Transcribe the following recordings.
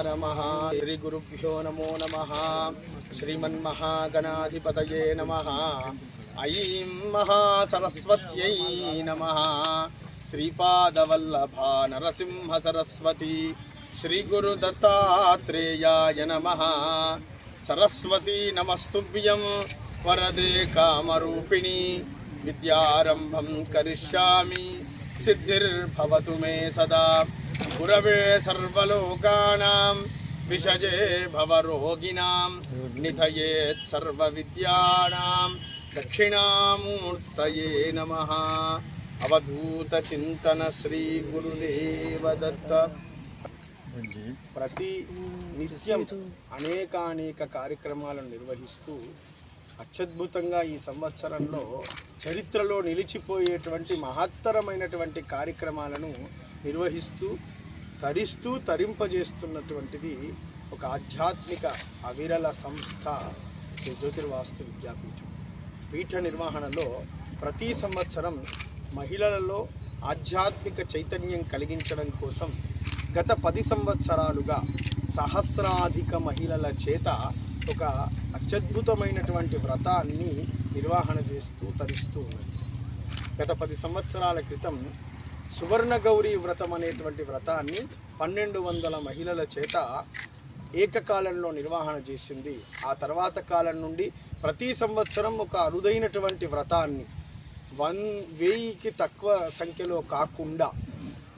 నమ శ్రీ గురుభ్యో నమో నమ శ్రీమన్మహాగణాధిపతయే నమ ఐం మహాసరస్వత్యై నమ శ్రీపాదవల్లభా నరసింహ సరస్వతి శ్రీ గురు దత్తాత్రేయాయ నమ సరస్వతీ నమస్తుభ్యం వరదే కామరూపిణి విద్యారంభం కరిష్యామి సిద్ధిర్భవతు మే సదా గురవే సర్వలోకానాం విషజే భవరోగిణాం నిధయేత్ సర్వవిద్యానాం దక్షిణామూర్తయే నమః. అవధూత చింతన శ్రీ గురుదేవ దత్త ప్రతి నిత్యం అనేకానేక కార్యక్రమాలను నిర్వహిస్తూ అత్యద్భుతంగా ఈ సంవత్సరంలో చరిత్రలో నిలిచిపోయేటువంటి మహత్తరమైనటువంటి కార్యక్రమాలను నిర్వహిస్తూ తరిస్తూ తరింపజేస్తున్నటువంటిది ఒక ఆధ్యాత్మిక అవిరల సంస్థ శ్రీ జ్యోతిర్వాస్తు విద్యాపీఠం. పీఠ నిర్వహణలో ప్రతి సంవత్సరం మహిళలలో ఆధ్యాత్మిక చైతన్యం కలిగించడం కోసం గత పది సంవత్సరాలుగా సహస్రాధిక మహిళల చేత ఒక అత్యద్భుతమైనటువంటి వ్రతాన్ని నిర్వహణ చేస్తూ తరిస్తూ ఉన్నది. గత పది సంవత్సరాల క్రితం సువర్ణ గౌరీ వ్రతం అనేటువంటి వ్రతాన్ని పన్నెండు వందల మహిళల చేత ఏకకాలంలో నిర్వహణ చేసింది. ఆ తర్వాత కాలం నుండి ప్రతి సంవత్సరం ఒక అరుదైనటువంటి వ్రతాన్ని. వన్ వెయ్యికి తక్కువ సంఖ్యలో కాకుండా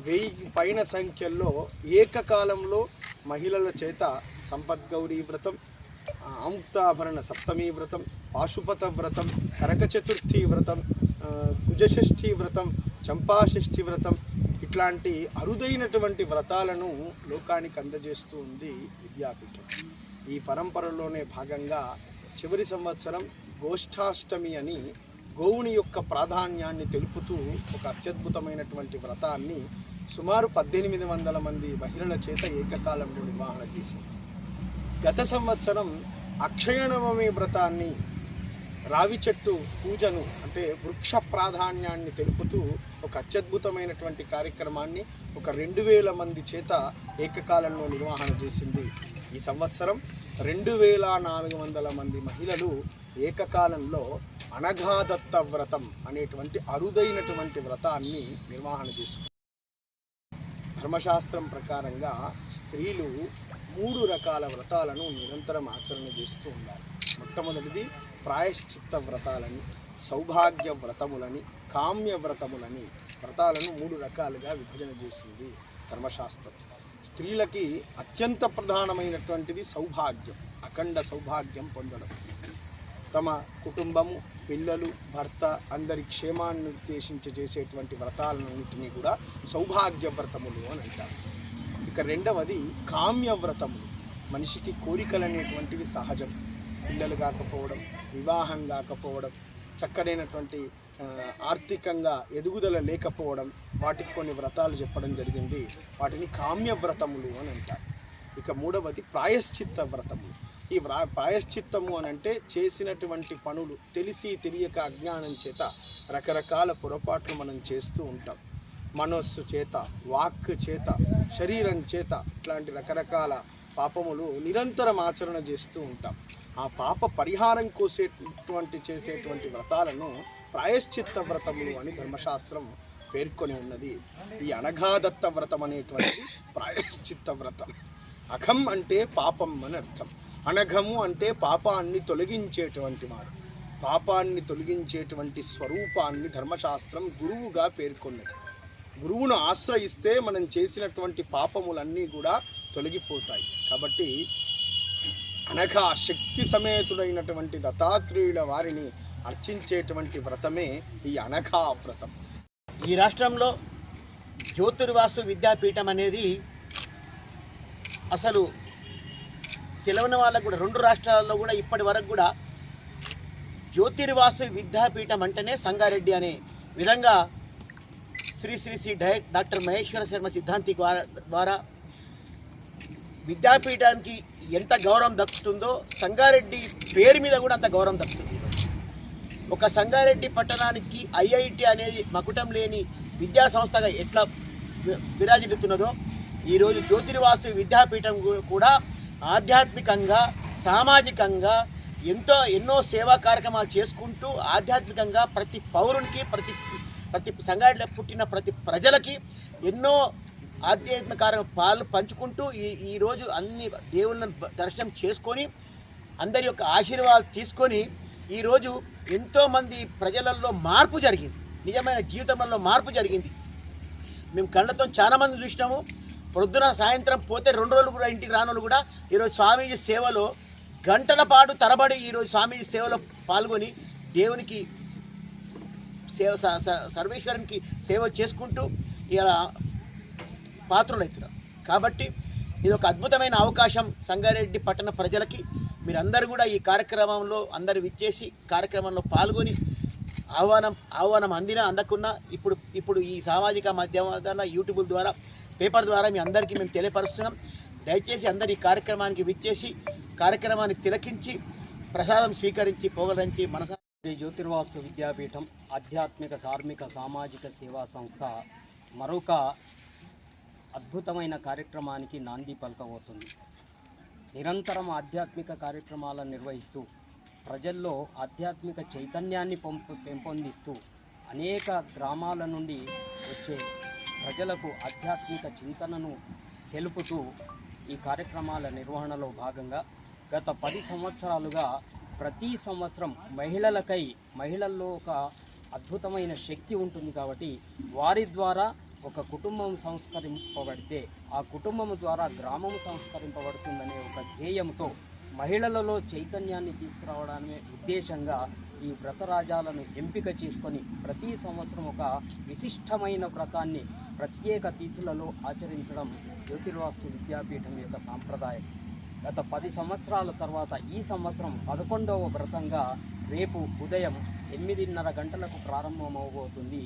వెయ్యికి పైన సంఖ్యలో ఏకకాలంలో మహిళల చేత సంపద్గౌరీ వ్రతం అంక్తాభరణ అముక్తాభరణ సప్తమి వ్రతం పాశుపత వ్రతం కరక చతుర్థి వ్రతం కుజషష్ఠి వ్రతం చంపాషష్ఠి వ్రతం ఇట్లాంటి అరుదైనటువంటి వ్రతాలను లోకానికి అందజేస్తూ ఉంది విద్యాపీఠం. ఈ పరంపరలోనే భాగంగా చివరి సంవత్సరం గోష్ఠాష్టమి అని గోవుని యొక్క ప్రాధాన్యాన్ని తెలుపుతూ ఒక అత్యద్భుతమైనటువంటి వ్రతాన్ని సుమారు పద్దెనిమిది వందల మంది మహిళల చేత ఏకకాలంలో నిర్వహణ చేసింది. గత సంవత్సరం అక్షయనవమి వ్రతాన్ని రావి చెట్టు పూజను అంటే వృక్ష ప్రాధాన్యాన్ని తెలుపుతూ ఒక అత్యద్భుతమైనటువంటి కార్యక్రమాన్ని ఒక రెండు వేల మంది చేత ఏకకాలంలో నిర్వహణ చేసింది. ఈ సంవత్సరం రెండు వేల నాలుగు వందల మంది మహిళలు ఏకకాలంలో అనఘాదత్త వ్రతం అనేటువంటి అరుదైనటువంటి వ్రతాన్ని నిర్వహణ చేసుకుంది ధర్మశాస్త్రం ప్రకారంగా స్త్రీలు మూడు రకాల వ్రతాలను నిరంతరం ఆచరణ చేస్తూ ఉన్నారు మొట్టమొదటిది ప్రాయశ్చిత్త వ్రతాలని సౌభాగ్య వ్రతములని కామ్య వ్రతములని వ్రతాలను మూడు రకాలుగా విభజన చేసింది ధర్మశాస్త్రం. స్త్రీలకి అత్యంత ప్రధానమైనటువంటిది సౌభాగ్యం అఖండ సౌభాగ్యం పొందడం. తమ కుటుంబము పిల్లలు భర్త అందరి క్షేమాన్ని ఉద్దేశించి చేసేటువంటి వ్రతాలన్నింటినీ కూడా సౌభాగ్య వ్రతములు అని అంటారు. ఇక రెండవది కామ్య వ్రతములు మనిషికి కోరికలు అనేటువంటివి సహజం. పిల్లలు కాకపోవడం వివాహం కాకపోవడం చక్కడైనటువంటి ఆర్థికంగా ఎదుగుదల లేకపోవడం వాటికి కొన్ని వ్రతాలు చెప్పడం జరిగింది. వాటిని కామ్య వ్రతములు అని అంటారు. ఇక మూడవది ప్రాయశ్చిత్త వ్రతములు ఈ వ్రా ప్రాయశ్చిత్తము అని అంటే చేసినటువంటి పనులు తెలిసి తెలియక అజ్ఞానం చేత రకరకాల పొరపాట్లు మనం చేస్తూ ఉంటాం. మనస్సు చేత వాక్ చేత శరీరం చేత ఇట్లాంటి రకరకాల పాపములు నిరంతరం ఆచరణ చేస్తూ ఉంటాం. ఆ పాప పరిహారం కోసేటువంటి చేసేటువంటి వ్రతాలను ప్రాయశ్చిత్త వ్రతములు అని ధర్మశాస్త్రం పేర్కొని ఉన్నది. ఈ అనఘాదత్త వ్రతం అనేటువంటి ప్రాయశ్చిత్త వ్రతం. అఘం అంటే పాపం అని అర్థం. అనఘము అంటే పాపాన్ని తొలగించేటువంటి వారు పాపాన్ని తొలగించేటువంటి స్వరూపాన్ని ధర్మశాస్త్రం గురువుగా పేర్కొన్నది. గురువును ఆశ్రయిస్తే మనం చేసినటువంటి పాపములన్నీ కూడా తొలగిపోతాయి. కాబట్టి అనగా శక్తి సమేతుడైనటువంటి దత్తాత్రేయుల వారిని అర్చించేటువంటి వ్రతమే ఈ అనఘా వ్రతం. ఈ రాష్ట్రంలో జ్యోతిర్వాసు విద్యాపీఠం అనేది అసలు తెలవని వాళ్ళకు కూడా రెండు రాష్ట్రాల్లో కూడా ఇప్పటి వరకు కూడా జ్యోతిర్వాసు విద్యాపీఠం అంటేనే సంగారెడ్డి అనే విధంగా శ్రీ శ్రీ శ్రీ డైరెక్ట్ డాక్టర్ మహేశ్వర శర్మ సిద్ధాంతి ద్వారా విద్యాపీఠానికి ఎంత గౌరవం దక్కుతుందో సంగారెడ్డి పేరు మీద కూడా అంత గౌరవం దక్కుతుంది. ఒక సంగారెడ్డి పట్టణానికి ఐఐటి అనేది మకుటం లేని విద్యా సంస్థగా ఎట్లా విరాజిల్లుతున్నదో ఈరోజు జ్యోతిర్వాసు విద్యాపీఠం కూడా ఆధ్యాత్మికంగా సామాజికంగా ఎంతో ఎన్నో సేవా కార్యక్రమాలు చేసుకుంటూ ఆధ్యాత్మికంగా ప్రతి పౌరునికి ప్రతి ప్రతి సంఘాడిలో పుట్టిన ప్రతి ప్రజలకి ఎన్నో ఆధ్యాత్మిక పాలు పంచుకుంటూ ఈ ఈరోజు అన్ని దేవుళ్ళని దర్శనం చేసుకొని అందరి యొక్క ఆశీర్వాదాలు తీసుకొని ఈరోజు ఎంతోమంది ప్రజలలో మార్పు జరిగింది. నిజమైన జీవితంలో మార్పు జరిగింది. మేము కళ్ళతో చాలామంది చూసినాము. ప్రొద్దున సాయంత్రం పోతే రెండు రోజులు కూడా ఇంటికి రానోళ్ళు కూడా ఈరోజు స్వామీజీ సేవలో గంటల పాటు తరబడి ఈరోజు స్వామీజీ సేవలో పాల్గొని దేవునికి సేవ సర్వేశ్వరునికి సేవ చేసుకుంటూ ఇలా పాత్రులవుతున్నారు. కాబట్టి ఇది ఒక అద్భుతమైన అవకాశం సంగారెడ్డి పట్టణ ప్రజలకి. మీరందరూ కూడా ఈ కార్యక్రమంలో అందరు విచ్చేసి కార్యక్రమంలో పాల్గొని ఆహ్వానం ఆహ్వానం అందినా అందకున్నా ఇప్పుడు ఇప్పుడు ఈ సామాజిక మాధ్యమాల ద్వారా యూట్యూబ్ ద్వారా పేపర్ ద్వారా మీ అందరికీ మేము తెలియపరుస్తున్నాం. దయచేసి అందరు ఈ కార్యక్రమానికి విచ్చేసి కార్యక్రమాన్ని తిలకించి ప్రసాదం స్వీకరించి పోగలంచి మనస శ్రీ జ్యోతిర్వాసు విద్యాపీఠం ఆధ్యాత్మిక ధార్మిక సామాజిక సేవా సంస్థ మరొక అద్భుతమైన కార్యక్రమానికి నాంది పలకబోతుంది. నిరంతరం ఆధ్యాత్మిక కార్యక్రమాలను నిర్వహిస్తూ ప్రజల్లో ఆధ్యాత్మిక చైతన్యాన్ని పంపు పెంపొందిస్తూ అనేక గ్రామాల నుండి వచ్చే ప్రజలకు ఆధ్యాత్మిక చింతనను తెలుపుతూ ఈ కార్యక్రమాల నిర్వహణలో భాగంగా గత పది సంవత్సరాలుగా ప్రతి సంవత్సరం మహిళలకై మహిళల్లో ఒక అద్భుతమైన శక్తి ఉంటుంది కాబట్టి వారి ద్వారా ఒక కుటుంబం సంస్కరింపబడితే ఆ కుటుంబం ద్వారా గ్రామం సంస్కరింపబడుతుందనే ఒక ధ్యేయంతో మహిళలలో చైతన్యాన్ని తీసుకురావడమే ఉద్దేశంగా ఈ వ్రతరాజాలను ఎంపిక చేసుకొని ప్రతి సంవత్సరం ఒక విశిష్టమైన వ్రతాన్ని ప్రత్యేక తిథులలో ఆచరించడం జ్యోతిర్వాసు విద్యాపీఠం యొక్క సాంప్రదాయం. గత పది సంవత్సరాల తర్వాత ఈ సంవత్సరం పదకొండవ వ్రతంగా రేపు ఉదయం ఎనిమిదిన్నర గంటలకు ప్రారంభమవబోతుంది.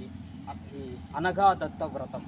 ఈ అనగా దత్త వ్రతం.